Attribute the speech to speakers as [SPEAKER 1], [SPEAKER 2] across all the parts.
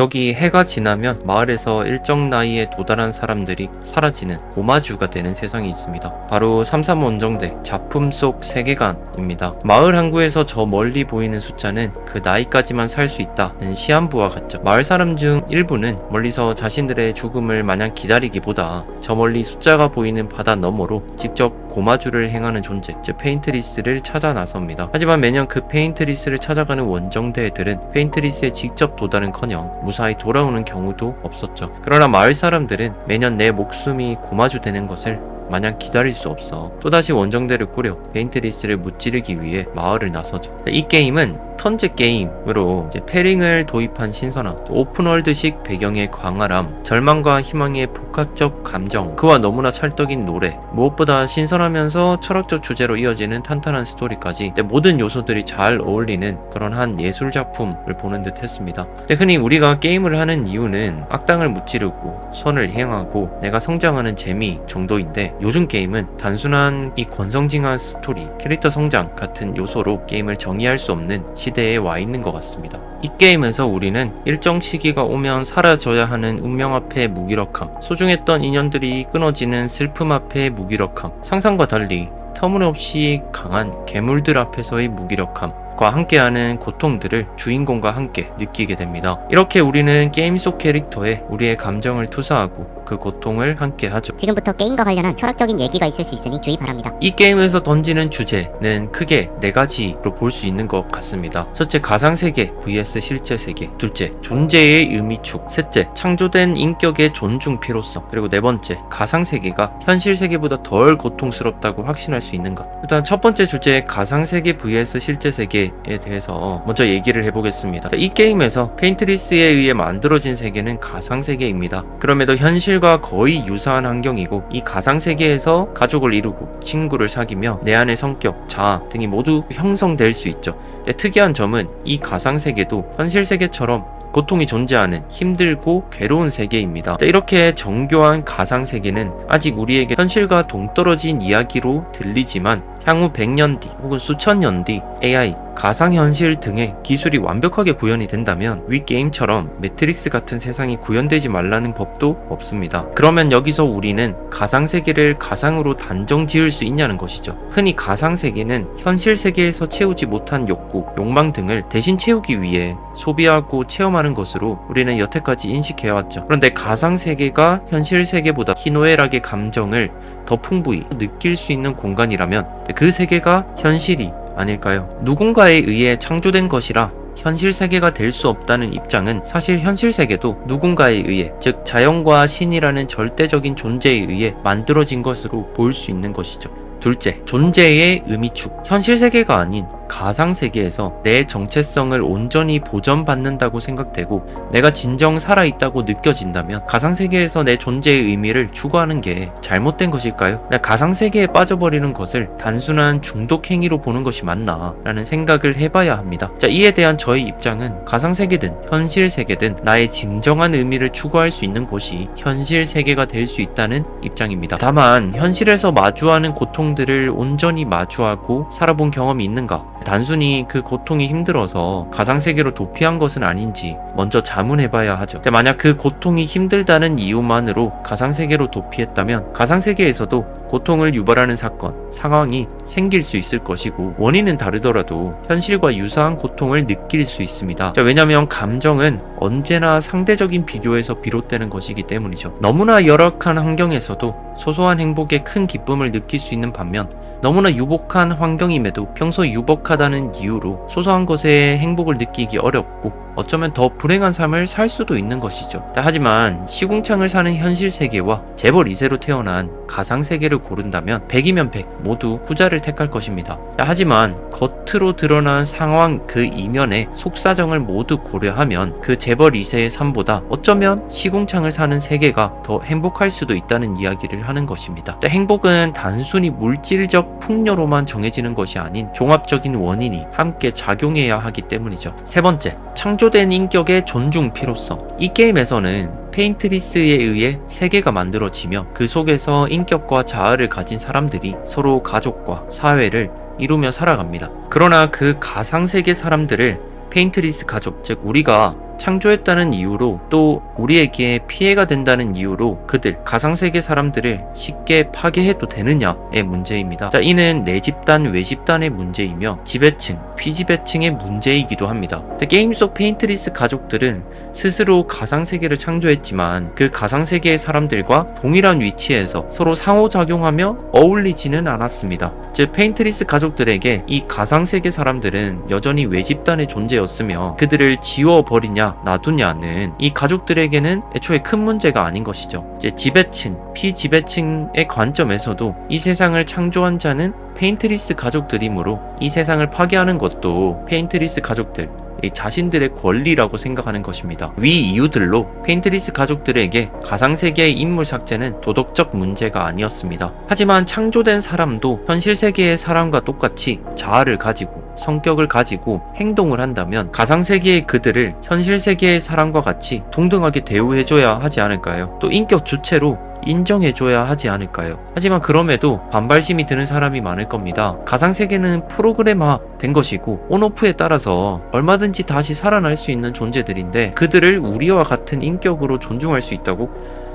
[SPEAKER 1] 여기 해가 지나면 마을에서 일정 나이에 도달한 사람들이 사라지는 고마주가 되는 세상이 있습니다. 바로 33 원정대 작품 속 세계관입니다. 마을 항구에서 저 멀리 보이는 숫자는 그 나이까지만 살 수 있다는 시한부와 같죠. 마을 사람 중 일부는 멀리서 자신들의 죽음을 마냥 기다리기보다 저 멀리 숫자가 보이는 바다 너머로 직접 고마주를 행하는 존재, 즉 페인트리스를 찾아 나섭니다. 하지만 매년 그 페인트리스를 찾아가는 원정대들은 페인트리스에 직접 도달은커녕 무사히 돌아오는 경우도 없었죠. 그러나 마을 사람들은 매년 내 목숨이 고마주 되는 것을 마냥 기다릴 수 없어 또다시 원정대를 꾸려 페인트리스를 무찌르기 위해 마을을 나서죠. 이 게임은 턴제 게임으로 이제 패링을 도입한 신선함, 또 오픈월드식 배경의 광활함, 절망과 희망의 복합적 감정, 그와 너무나 찰떡인 노래, 무엇보다 신선하면서 철학적 주제로 이어지는 탄탄한 스토리까지 모든 요소들이 잘 어울리는 그런 한 예술 작품을 보는 듯 했습니다. 흔히 우리가 게임을 하는 이유는 악당을 무찌르고 선을 행하고 내가 성장하는 재미 정도인데 요즘 게임은 단순한 이 권성징한 스토리, 캐릭터 성장 같은 요소로 게임을 정의할 수 없는 시 대에 와 있는 것 같습니다. 이 게임에서 우리는 일정 시기가 오면 사라져야 하는 운명 앞의 무기력함, 소중했던 인연들이 끊어지는 슬픔 앞의 무기력함, 상상과 달리 터무니없이 강한 괴물들 앞에서의 무기력함, 과 함께하는 고통들을 주인공과 함께 느끼게 됩니다. 이렇게 우리는 게임 속 캐릭터에 우리의 감정을 투사하고 그 고통을 함께 하죠.
[SPEAKER 2] 지금부터 게임과 관련한 철학적인 얘기가 있을 수 있으니 주의 바랍니다.
[SPEAKER 1] 이 게임에서 던지는 주제는 크게 네 가지로 볼 수 있는 것 같습니다. 첫째, 가상세계 vs 실제 세계. 둘째, 존재의 의미축. 셋째, 창조된 인격의 존중 필요성. 그리고 네 번째, 가상세계가 현실 세계보다 덜 고통스럽다고 확신할 수 있는가. 일단 첫 번째 주제, 가상세계 vs 실제 세계에 대해서 먼저 얘기를 해보겠습니다. 이 게임에서 페인트리스에 의해 만들어진 세계는 가상세계입니다. 그럼에도 현실 과 거의 유사한 환경이고 이 가상세계에서 가족을 이루고 친구를 사귀며 내 안의 성격, 자아 등이 모두 형성될 수 있죠. 특이한 점은 이 가상세계도 현실 세계처럼 고통이 존재하는 힘들고 괴로운 세계입니다. 이렇게 정교한 가상세계는 아직 우리에게 현실과 동떨어진 이야기로 들리지만 향후 100년 뒤 혹은 수천 년 뒤 AI, 가상현실 등의 기술이 완벽하게 구현이 된다면 위 게임처럼 매트릭스 같은 세상이 구현되지 말라는 법도 없습니다. 그러면 여기서 우리는 가상세계를 가상으로 단정 지을 수 있냐는 것이죠. 흔히 가상세계는 현실 세계에서 채우지 못한 욕구, 욕망 등을 대신 채우기 위해 소비하고 체험하는 것으로 우리는 여태까지 인식해왔죠. 그런데 가상세계가 현실 세계보다 희노애락의 감정을 더 풍부히 느낄 수 있는 공간이라면 그 세계가 현실이 아닐까요? 누군가에 의해 창조된 것이라 현실 세계가 될 수 없다는 입장은 사실 현실 세계도 누군가에 의해 즉 자연과 신이라는 절대적인 존재에 의해 만들어진 것으로 보일 수 있는 것이죠. 둘째, 존재의 의미축. 현실 세계가 아닌 가상 세계에서 내 정체성을 온전히 보전받는다고 생각되고 내가 진정 살아있다고 느껴진다면 가상 세계에서 내 존재의 의미를 추구하는 게 잘못된 것일까요? 나 가상 세계에 빠져버리는 것을 단순한 중독 행위로 보는 것이 맞나? 라는 생각을 해봐야 합니다. 자, 이에 대한 저의 입장은 가상 세계든 현실 세계든 나의 진정한 의미를 추구할 수 있는 곳이 현실 세계가 될 수 있다는 입장입니다. 다만 현실에서 마주하는 고통들을 온전히 마주하고 살아본 경험이 있는가? 단순히 그 고통이 힘들어서 가상세계로 도피한 것은 아닌지 먼저 자문해봐야 하죠. 만약 그 고통이 힘들다는 이유만으로 가상세계로 도피했다면 가상세계에서도 고통을 유발하는 사건, 상황이 생길 수 있을 것이고 원인은 다르더라도 현실과 유사한 고통을 느낄 수 있습니다. 자, 왜냐하면 감정은 언제나 상대적인 비교에서 비롯되는 것이기 때문이죠. 너무나 열악한 환경에서도 소소한 행복에 큰 기쁨을 느낄 수 있는 반면 너무나 유복한 환경임에도 평소 유복하다는 이유로 소소한 것에 행복을 느끼기 어렵고 어쩌면 더 불행한 삶을 살 수도 있는 것이죠. 하지만 시궁창을 사는 현실 세계와 재벌 2세로 태어난 가상 세계를 고른다면 100이면 100 모두 후자를 택할 것입니다. 하지만 겉으로 드러난 상황 그 이면의 속사정을 모두 고려하면 그 재벌 2세의 삶보다 어쩌면 시궁창을 사는 세계가 더 행복할 수도 있다는 이야기를 하는 것입니다. 행복은 단순히 물질적 풍요로만 정해지는 것이 아닌 종합적인 원인이 함께 작용해야 하기 때문이죠. 세 번째, 창조 된 인격의 존중 필요성. 이 게임에서는 페인트리스에 의해 세계가 만들어지며 그 속에서 인격과 자아를 가진 사람들이 서로 가족과 사회를 이루며 살아갑니다. 그러나 그 가상세계 사람들을 페인트리스 가족, 즉 우리가 창조했다는 이유로 또 우리에게 피해가 된다는 이유로 그들 가상세계 사람들을 쉽게 파괴해도 되느냐의 문제입니다. 자, 이는 내 집단 외 집단의 문제이며 지배층 피지배층의 문제이기도 합니다. 자, 게임 속 페인트리스 가족들은 스스로 가상세계를 창조했지만 그 가상세계의 사람들과 동일한 위치에서 서로 상호작용하며 어울리지는 않았습니다. 즉 페인트리스 가족들에게 이 가상세계 사람들은 여전히 외집단의 존재였으며 그들을 지워버리냐 놔두냐는 이 가족들에게는 애초에 큰 문제가 아닌 것이죠. 이제 지배층, 피지배층의 관점에서도 이 세상을 창조한 자는 페인트리스 가족들이므로 이 세상을 파괴하는 것도 페인트리스 가족들 이 자신들의 권리라고 생각하는 것입니다. 위 이유들로 페인트리스 가족들에게 가상세계의 인물 삭제는 도덕적 문제가 아니었습니다. 하지만 창조된 사람도 현실 세계의 사람과 똑같이 자아를 가지고 성격을 가지고 행동을 한다면 가상세계의 그들을 현실 세계의 사람과 같이 동등하게 대우해줘야 하지 않을까요? 또 인격 주체로 인정해줘야 하지 않을까요? 하지만 그럼에도 반발심이 드는 사람이 많을 겁니다. 가상세계는 프로그램화 된 것이고 온오프에 따라서 얼마든지 다시 살아날 수 있는 존재들인데 그들을 우리와 같은 인격으로 존중할 수 있다고?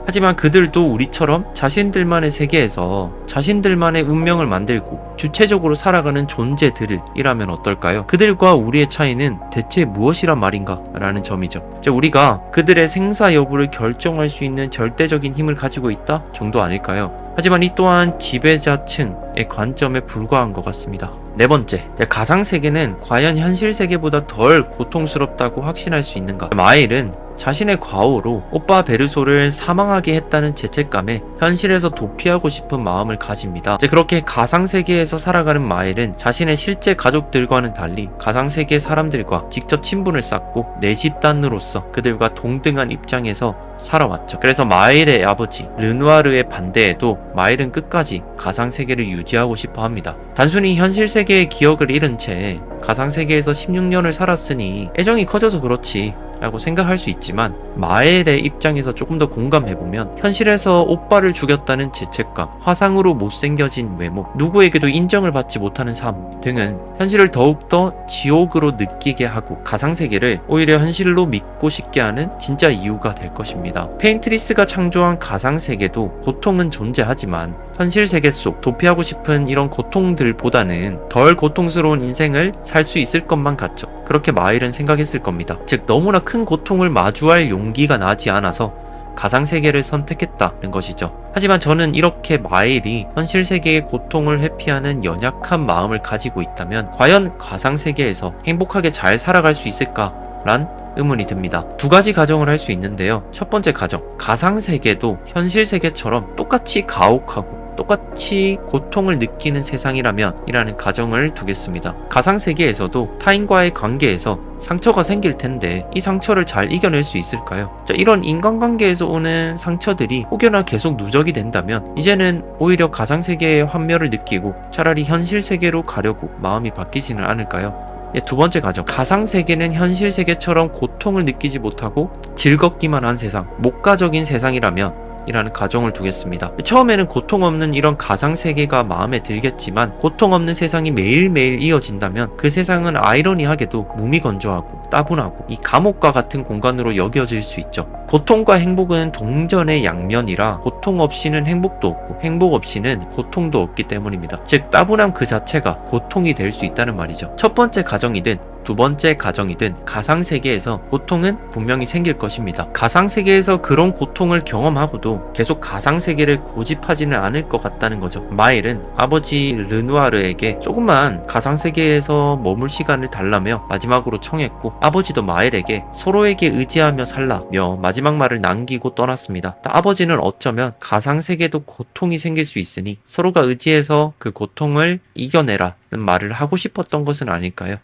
[SPEAKER 1] 하지만 그들도 우리처럼 자신들만의 세계에서 자신들만의 운명을 만들고 주체적으로 살아가는 존재들이라면 어떨까요? 그들과 우리의 차이는 대체 무엇이란 말인가? 라는 점이죠. 자, 우리가 그들의 생사 여부를 결정할 수 있는 절대적인 힘을 가지고 있다 정도 아닐까요? 하지만 이 또한 지배자층의 관점에 불과한 것 같습니다. 네 번째, 가상세계는 과연 현실 세계보다 덜 고통스럽다고 확신할 수 있는가? 마일은 자신의 과오로 오빠 베르소를 사망하게 했다는 죄책감에 현실에서 도피하고 싶은 마음을 가집니다. 이제 그렇게 가상세계에서 살아가는 마일은 자신의 실제 가족들과는 달리 가상세계 사람들과 직접 친분을 쌓고 내 집단으로서 그들과 동등한 입장에서 살아왔죠. 그래서 마일의 아버지 르누아르의 반대에도 마일은 끝까지 가상세계를 유지하고 싶어 합니다. 단순히 현실 세계의 기억을 잃은 채 가상세계에서 16년을 살았으니 애정이 커져서 그렇지 라고 생각할 수 있지만 마엘의 입장에서 조금 더 공감해보면 현실에서 오빠를 죽였다는 죄책감, 화상으로 못생겨진 외모, 누구에게도 인정을 받지 못하는 삶 등은 현실을 더욱더 지옥으로 느끼게 하고 가상세계를 오히려 현실로 믿고 싶게 하는 진짜 이유가 될 것입니다. 페인트리스가 창조한 가상세계도 고통은 존재하지만 현실 세계 속 도피하고 싶은 이런 고통들보다는 덜 고통스러운 인생을 살 수 있을 것만 같죠. 그렇게 마일은 생각했을 겁니다. 즉 너무나 큰 고통을 마주할 용기가 나지 않아서 가상세계를 선택했다는 것이죠. 하지만 저는 이렇게 마일이 현실 세계의 고통을 회피하는 연약한 마음을 가지고 있다면 과연 가상세계에서 행복하게 잘 살아갈 수 있을까? 란 의문이 듭니다. 두 가지 가정을 할 수 있는데요. 첫 번째 가정, 가상세계도 현실 세계처럼 똑같이 가혹하고 똑같이 고통을 느끼는 세상이라면 이라는 가정을 두겠습니다. 가상세계에서도 타인과의 관계에서 상처가 생길 텐데 이 상처를 잘 이겨낼 수 있을까요? 자, 이런 인간관계에서 오는 상처들이 혹여나 계속 누적이 된다면 이제는 오히려 가상세계의 환멸을 느끼고 차라리 현실 세계로 가려고 마음이 바뀌지는 않을까요? 예, 두 번째 가정. 가상 세계는 현실 세계처럼 고통을 느끼지 못하고 즐겁기만 한 세상, 목가적인 세상이라면 이라는 가정을 두겠습니다. 처음에는 고통 없는 이런 가상 세계가 마음에 들겠지만 고통 없는 세상이 매일매일 이어진다면 그 세상은 아이러니하게도 무미건조하고 따분하고 이 감옥과 같은 공간으로 여겨질 수 있죠. 고통과 행복은 동전의 양면이라 고통 없이는 행복도 없고 행복 없이는 고통도 없기 때문입니다. 즉 따분함 그 자체가 고통이 될 수 있다는 말이죠. 첫 번째 가정이든 두 번째 가정이든 가상 세계에서 고통은 분명히 생길 것입니다. 가상 세계에서 그런 고통을 경험하고도 계속 가상 세계를 고집하지는 않을 것 같다는 거죠. 마일은 아버지 르누아르에게 조금만 가상 세계에서 머물 시간을 달라며 마지막으로 청했고 아버지도 마일에게 서로에게 의지하며 살라며 마지막 말을 남기고 떠났습니다. 아버지는 어쩌면 가상 세계도 고통이 생길 수 있으니 서로가 의지해서 그 고통을 이겨내라는 말을 하고 싶었던 것은 아닐까요?